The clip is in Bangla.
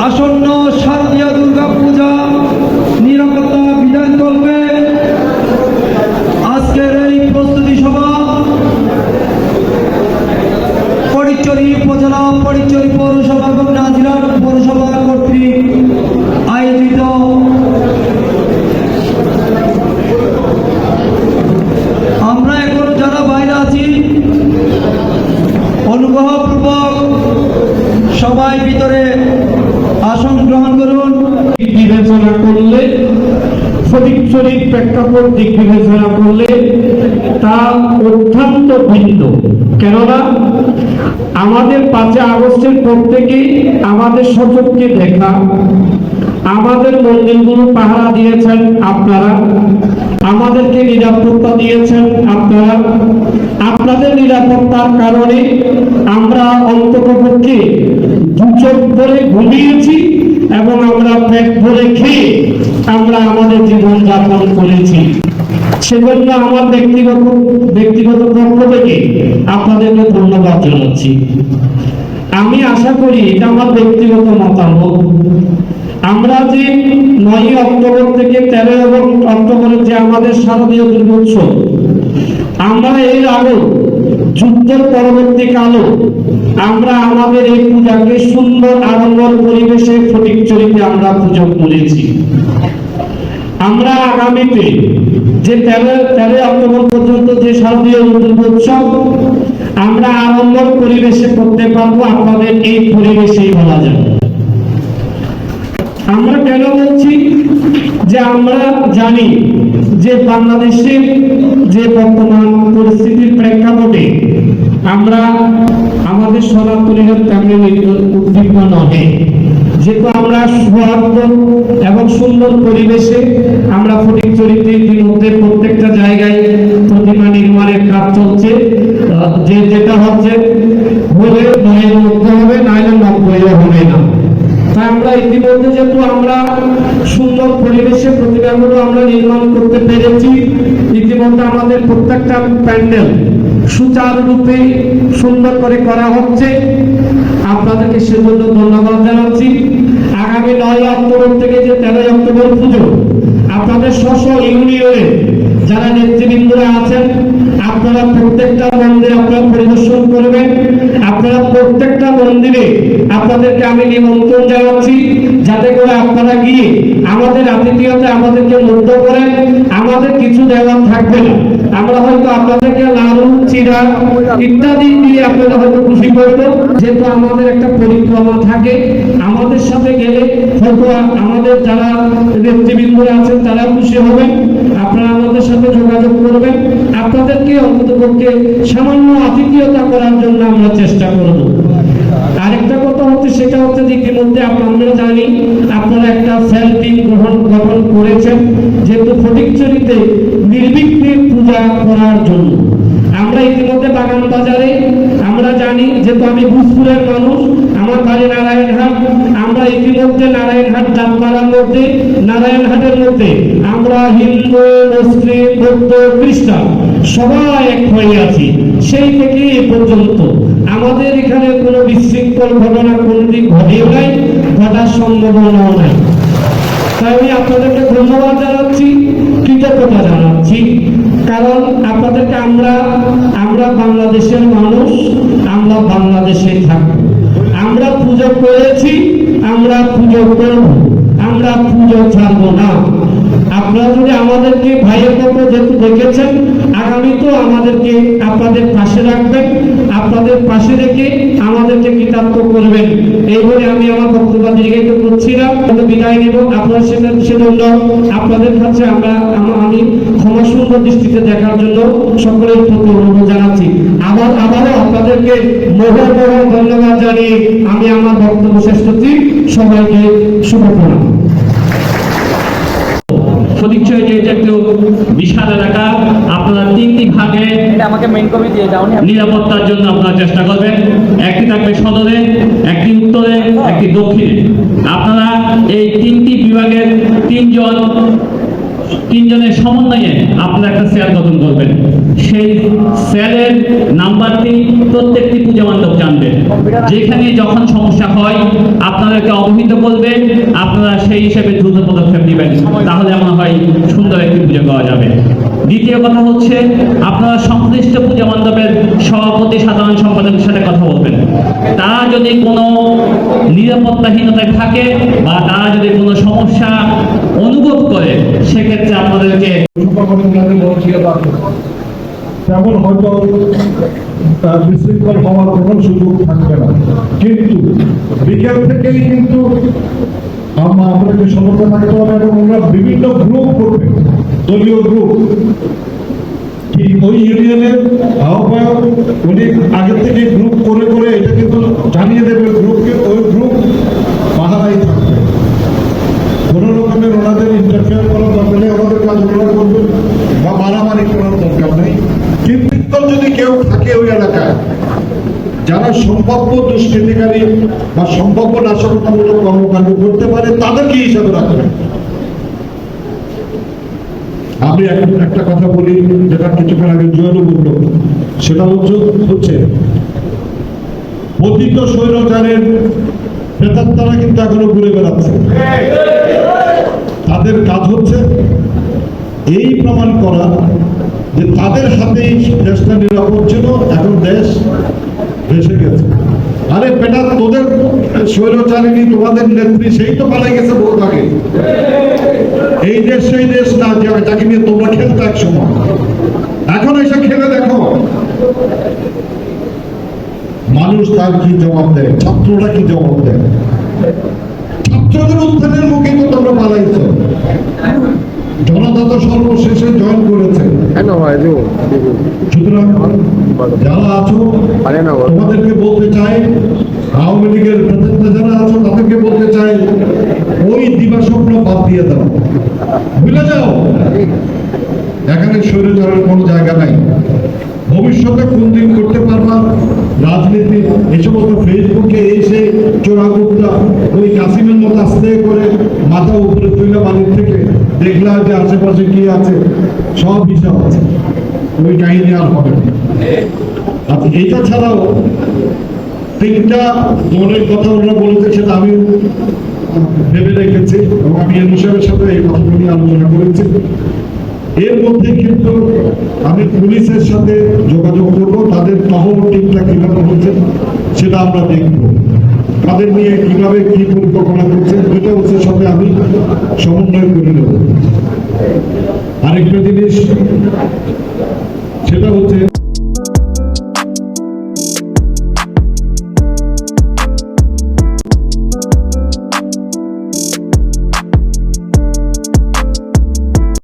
আসন্ন শারদীয় দুর্গা পূজা নিরাপত্তা বিধান করবে আজকের এই প্রস্তুতি সভা পরিচরি উপজেলা পরিচরি পৌরসভা এবং নাজিরাট পৌরসভা কর্তৃক আয়োজিত আমরা এখন যারা বাইরে আছি অনুগ্রহপূর্বক সবাই ভিতরে আসন গ্রহণ করুন দিক বিবেচনা করলে ফটিকচুরির প্রেক্ষাপট দিক বিবেচনা করলে তা অত্যন্ত ভিন্ন। কেননা আমাদের পাঁচই আগস্টের পর থেকে আমাদের সচককে দেখা, আমাদের মন্দিরগুলো পাহারা দিয়েছেন আপনারা, আমাদেরকে নিরাপত্তা দিয়েছেন আপনারা। আপনাদের নিরাপত্তার কারণে আমরা অন্ততপক্ষে দু চোখ ধরে ঘুমিয়েছি এবং আমরা ভরে খেয়ে আমরা আমাদের জীবন যাপন করেছি। সেজন্য আমার ব্যক্তিগত ব্যক্তিগত পক্ষ থেকে আপনাদেরকে ধন্যবাদ জানাচ্ছি। আমি আশা করি এটা আমার ব্যক্তিগত মতামত। আমরা যে নয় অক্টোবর থেকে তেরো এবং অক্টোবরের যে আমাদের শারদীয় দুর্গোৎসব, আমরা এর আগে যুদ্ধের পরবর্তী পরবর্তীকালও আমরা আমাদের এই পূজাকে সুন্দর আড়ম্বর পরিবেশে ফটিকচুরিতে আমরা পুজো করেছি আমরা আগামীতে যে তেরো তেরো অক্টোবর পর্যন্ত যে শারদীয় দুর্গোৎসব আমরা আড়ম্বর পরিবেশে করতে পারব, আপনাদের এই পরিবেশেই বলা যায় আমরা কেন বলছি যে আমরা জানি যে বাংলাদেশের যে বর্তমান পরিস্থিতির প্রেক্ষাপটে আমরা আমাদের সনাতনীরা তেমনি উদ্বিগ্ন নহে। যেহেতু আমরা সৌহার্দ্য এবং সুন্দর পরিবেশে আমরা ফটিক চরিত্রে ইতিমধ্যে প্রত্যেকটা জায়গায় প্রতিমা নির্মাণের কাজ চলছে আহ, যে যেটা হচ্ছে হলে নয়ের মধ্যে হবে নাইলে নব্বই হবে না তাই আমরা ইতিমধ্যে যেহেতু আমরা সুন্দর পরিবেশে প্রতিমাগুলো আমরা নির্মাণ করতে পেরেছি। ইতিমধ্যে আমাদের প্রত্যেকটা প্যান্ডেল সুচারুরূপে সুন্দর করে করা হচ্ছে। আপনাদেরকে সেজন্য ধন্যবাদ জানাচ্ছি। আগামী নয় অক্টোবর থেকে যে তেরোই অক্টোবর পুজো, আপনাদের স্ব ইউনিয়নে যারা নেতৃবৃন্দরা আছেন আপনারা প্রত্যেকটা মন্দিরে আপনারা পরিদর্শন করবেন। আপনারা প্রত্যেকটা মন্দিরে আপনাদেরকে আমি নিমন্ত্রণ জানাচ্ছি, যাতে করে আপনারা গিয়ে আমাদের আতিথিয়তে আমাদেরকে মুগ্ধ করেন। আমাদের কিছু দেওয়ার থাকবে না। আমরা হয়তো আপনাদেরকে লাড়ু চিরা ইত্যাদি দিয়ে আপনারা হয়তো খুশি করব যেহেতু আমাদের একটা পরিক্রমা থাকে, আমাদের সাথে গেলে হয়তো আমাদের যারা নেতৃবৃন্দরা আছেন তারা খুশি হবেন, আপনারা আমাদের সাথে যোগাযোগ করবেন। আপনাদেরকে অন্তত পক্ষে সামান্য আতিথিয়তা করার জন্য আমরা চেষ্টা করব। আরেকটা কথা হচ্ছে, সেটা হচ্ছে যে ইতিমধ্যে আপ- আমরা জানি আপনারা একটা সেল টিম গ্রহণ গ্রহণ করেছেন যেহেতু ফটিকচুরিতে নির্বিঘ্নে করার জন্য। আমরা ইতিমধ্যে বাগান বাজারে, আমরা জানি যেহেতু আমি ভূজপুরের মানুষ, আমার বাড়ি নারায়ণহাট, আমরা ইতিমধ্যে নারায়ণহাট দাঁতপাড়ার মধ্যে, নারায়ণহাটের মধ্যে, আমরা হিন্দু, মুসলিম, বৌদ্ধ, খ্রিস্টান সবাই এক হয়ে আছি। সেই থেকে এ পর্যন্ত আমাদের এখানে কোনো বিশৃঙ্খল ঘটনা কোনদিন ঘটেও নাই, ঘটার সম্ভাবনাও নাই। তাই আমি আপনাদেরকে ধন্যবাদ জানাচ্ছি, কৃতজ্ঞতা জানাচ্ছি। কারণ আপনাদেরকে আমরা আমরা বাংলাদেশের মানুষ, আমরা বাংলাদেশে থাকব। আমরা পুজো করেছি, আমরা পুজো করব। আমরা পুজো ছাড়বো না। আপনারা যদি আমাদেরকে ভাইয়ের মতো যেহেতু দেখেছেন আগামী তো আমাদেরকে আপনাদের পাশে রাখবেন, আপনাদের পাশে রেখে আমাদেরকে কৃতার্থ করবেন। এই বলে আমি আমার বক্তব্য দীর্ঘায়িত করছি না। বিদায় নেব। আপনারা সেটা সেজন্য আপনাদের কাছে আমরা আমি ক্ষমা সুন্দর দৃষ্টিতে দেখার জন্য সকলের প্রতি অনুরোধ জানাচ্ছি। আবার আবারও আপনাদেরকে মোহ মোহ ধন্যবাদ জানিয়ে আমি আমার বক্তব্য শেষ করছি। সবাইকে শুভ প্রতিচ্ছয় যে এটা একটু বিশাল এলাকা আপনারা তিনটি ভাগে আমাকে মেইন কপি দিয়ে দাও নিরাপত্তার জন্য আপনারা চেষ্টা করবেন। একটি থাকবে সদরে একটি উত্তরে একটি দক্ষিণে। আপনারা এই তিনটি বিভাগের তিনজন তিনজনের সমন্বয়ে আপনারা একটা সেল গঠন করবেন। সেই সেলের নাম্বারটি প্রত্যেকটি পূজা মণ্ডপ জানবে। যেখানে যখন সমস্যা হয়, আপনাদেরকে অবহিত করবে, আপনারা সেই হিসেবে দ্রুত পদক্ষেপ নেবেন। তাহলে মনে হয় সুন্দর একটি পুজো পাওয়া যাবে। দ্বিতীয় কথা হচ্ছে, আপনারা সংশ্লিষ্ট পূজা মণ্ডপের সভাপতি, সাধারণ সম্পাদকের সাথে কথা বলবেন। তারা যদি কোনো নিরাপত্তাহীনতায় থাকে বা তারা যদি কোনো সমস্যা অনুভব করে সেক্ষেত্রে আপনাদেরকে তেমন হয়তো বিশৃঙ্খল হওয়ার কোনো সুযোগ থাকবে না। কিন্তু বিকেল থেকেই কিন্তু আমাদেরকে সতর্ক থাকতে হবে এবং আমরা বিভিন্ন গ্রুপ করবে। দলীয় গ্রুপ ওই ইউনিয়নের আহ্বায়ক উনি আগে থেকে গ্রুপ করে করে এটা কিন্তু জানিয়ে দেবে গ্রুপকে ওই গ্রুপ পাহারাই থাকবে। কোনো রকমের ওনাদের ইন্টারফেয়ার ওনাদের কাজ ওনারা করবেন বা মারামারি করার দরকার নেই। কিন্তু যদি কেউ থাকে ওই এলাকায়, যারা সম্ভাব্য দুষ্কৃতিকারী বা সম্ভাব্য নাশকতামূলক কর্মকাণ্ড করতে পারে, তাদেরকে হিসাবে রাখবেন আমি এখন একটা কথা বলি, যেটা কিছুক্ষণ আগে জুয়েলও বলল। সেটা হচ্ছে হচ্ছে, পতিত স্বৈরাচারের প্রেতাত্মারা কিন্তু এখনও ঘুরে বেড়াচ্ছে। তাদের কাজ হচ্ছে এই প্রমাণ করা যে তাদের হাতেই দেশটা নিরাপদ ছিল, এখন দেশ ভেসে গেছে। আরে বেটা, তোদের স্বৈরচারিণী, তোমাদের নেত্রী, সেই তো পালাই গেছে বহুত আগে। এই দেশ, সেই দেশ, না যাকে নিয়ে তোমরা খেলতে এক সময়। এখন এসে খেলে দেখো। মানুষ তার কি জবাব দেয়? ছাত্ররা কি জবাব দেয়? ছাত্রদের উত্থানের মুখে তো তোমরা পালাইছ। জনতা তো সর্বশেষে জয়েন করেছে। সুতরাং যারা আছো তোমাদেরকে বলতে চাই আওয়ামী লীগের যারা আছো তাদেরকে বলতে চাই ওই দিবা স্বপ্ন বাদ দিয়ে দাও। ভুলে যাও। এখানে শরীর স্বৈরাচারের কোনো জায়গা নাই। ভবিষ্যতে কোন দিন করতে পারবা? রাজনীতি এই সমস্ত ফেসবুকে এসে চোরাগুপ্তা ওই কাসিমের মতো আস্তে করে মাথা উপরে তুলে বাড়ির থেকে দেখলা যে আশেপাশে কি আছে, সব হিসাব আছে। ওই কাহিনী আর হবে না। আচ্ছা এটা ছাড়াও তিনটা মনের কথা ওরা বলেছে, সেটা আমি ভেবে রেখেছি এবং আমি এর সাহেবের সাথে এই কথাগুলো আলোচনা করেছি। এর মধ্যে কিন্তু আমি পুলিশের সাথে যোগাযোগ করব, তাদের টিমটা কীভাবে হচ্ছে সেটা আমরা দেখব। তাদের নিয়ে কীভাবে কি পরিকল্পনা করছেন, দুইটা হচ্ছে সাথে আমি সমন্বয় করে নেব। আরেকটা জিনিস, সেটা হচ্ছে